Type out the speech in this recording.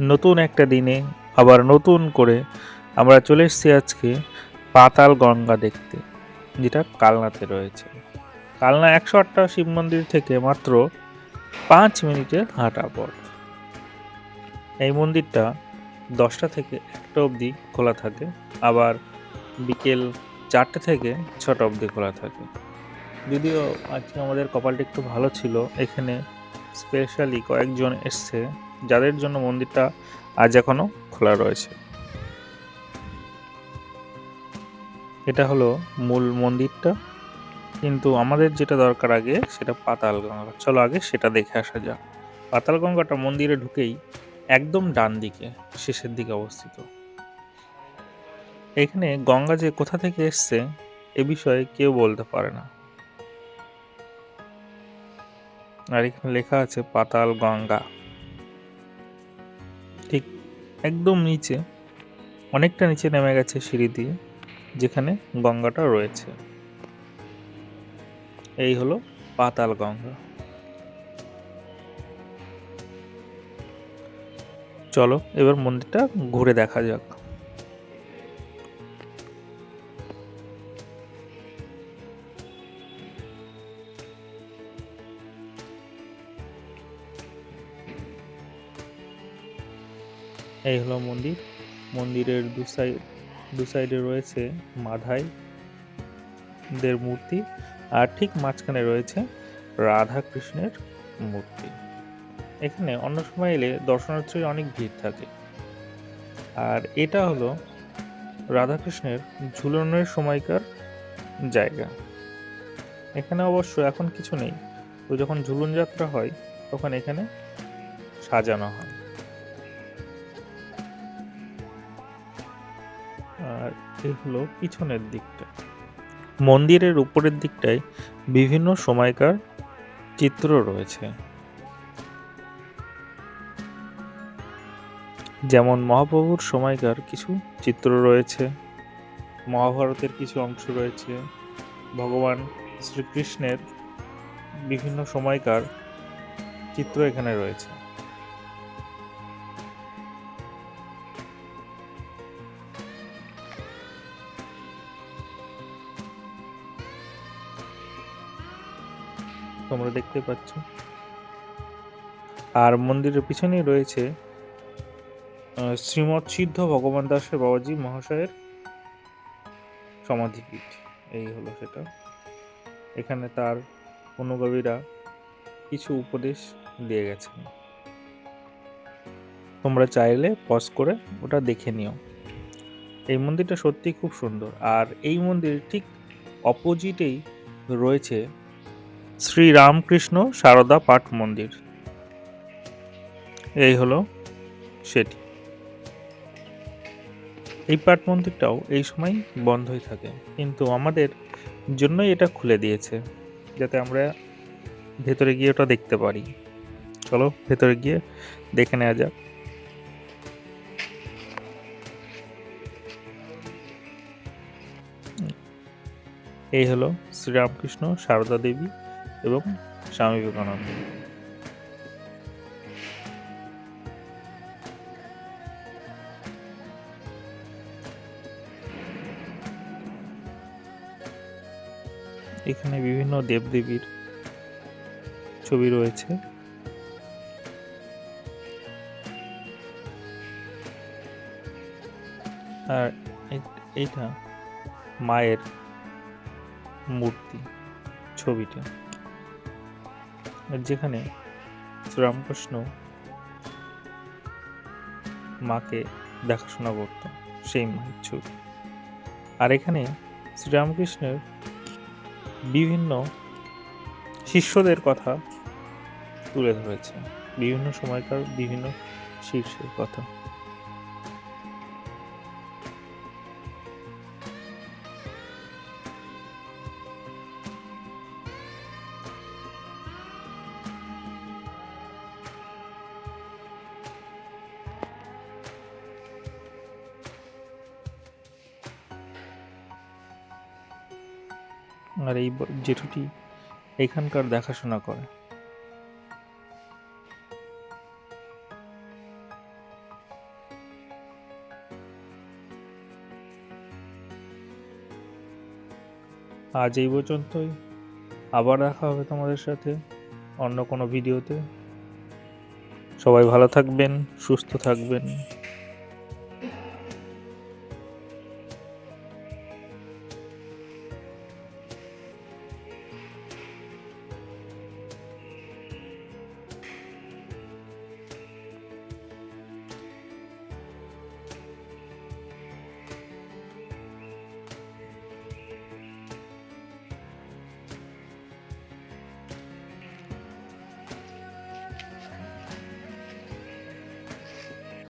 নতুন একটা দিনে আবার নতুন করে আমরা চলে এসেছি আজকে পাতাল গঙ্গা দেখতে, যেটা কালনাতে রয়েছে। কালনা একশো আটটা শিব মন্দির থেকে মাত্র পাঁচ মিনিটের হাঁটা পথ। এই মন্দিরটা দশটা থেকে একটা অবধি খোলা থাকে, আবার বিকেল চারটে থেকে ছটা অবধি খোলা থাকে। যদিও আজকে আমাদের কপালটা একটু ভালো ছিল, এখানে স্পেশালি কয়েকজন এসছে। যাদের জন্য মন্দিরটা আজ এখনও খোলা রয়েছে। এটা হলো মূল মন্দিরটা। কিন্তু আমাদের যেটা দরকার আগে সেটা পাতাল গঙ্গা চলো আগে সেটা দেখে আসা যাক। পাতাল গঙ্গাটা মন্দিরে ঢুকেই একদম ডান দিকে, শেষের দিকে অবস্থিত। এখানে গঙ্গা যে কোথা থেকে এসছে এ বিষয়ে কেউ বলতে পারে না। আর এখানে লেখা আছে পাতাল গঙ্গা একদম নিচে, অনেকটা নিচে নেমে গেছে সিঁড়ি দিয়ে, যেখানে গঙ্গাটা রয়েছে। এই হলো পাতাল গঙ্গা। চলো, এবার মন্দিরটা ঘুরে দেখা যাক। এই হলো মন্দির। মন্দিরের দু সাইড দু সাইডে রয়েছে মাধাই দের মূর্তি আর ঠিক মাঝখানে রয়েছে রাধা কৃষ্ণের মূর্তি। এখানে অন্য সময় এলে দর্শনার্থীর অনেক ভিড় থাকে। আর এটা হলো রাধাকৃষ্ণের ঝুলনের সময়কার জায়গা। এখানে অবশ্য এখন কিছু নেই। তো যখন ঝুলন যাত্রা হয়, তখন এখানে সাজানো হয়। এই হলো পিছনের দিকটা। মন্দিরের উপরের দিকটায় বিভিন্ন সময়কার চিত্র রয়েছে। যেমন মহাপ্রভুর সময়কার কিছু চিত্র রয়েছে, মহাভারতের কিছু অংশ রয়েছে, ভগবান শ্রীকৃষ্ণের বিভিন্ন সময়কার চিত্র এখানে রয়েছে। তোমরা দেখতে পাচ্ছ। আর মন্দিরের পিছনেই রয়েছে শ্রীমৎ সিদ্ধ ভগবান দাসের বাবাজি মহাশয়ের সমাধিপীঠ। এই হলো সেটা। এখানে তার অনুগামীরা কিছু উপদেশ দিয়ে গেছেন। তোমরা চাইলে পজ করে ওটা দেখে নিও। এই মন্দিরটা সত্যি খুব সুন্দর। আর এই মন্দির ঠিক অপোজিটেই রয়েছে শ্রী রামকৃষ্ণ সারদা পাঠ মন্দির। এই হলো সেটি। এই পাঠ মন্দিরটাও এই সময় বন্ধই থাকে, কিন্তু আমাদের জন্যই এটা খুলে দিয়েছে, যাতে আমরা ভেতরে গিয়ে ওটা দেখতে পারি। চলো ভেতরে গিয়ে দেখে নেওয়া যাক। এই হলো শ্রীরামকৃষ্ণ সারদা দেবী এবং স্বামী বিবেকানন্দ। এখানে বিভিন্ন দেবদেবীর ছবি রয়েছে। আর এই- এইটা মায়ের মূর্তি ছবিটা। যেখানে শ্রীরামকৃষ্ণ মাকে দেখাশোনা করত সেই মায়ের ছবি। আর এখানে শ্রীরামকৃষ্ণের বিভিন্ন শিষ্যদের কথা তুলে ধরেছে বিভিন্ন সময়কার বিভিন্ন শীর্ষের কথা। আর এই জেঠুটি এখানকার দেখাশোনা করে। আজ এই পর্যন্তই। আবার দেখা হবে তোমাদের সাথে অন্য কোনো ভিডিওতে। সবাই ভালো থাকবেন, সুস্থ থাকবেন।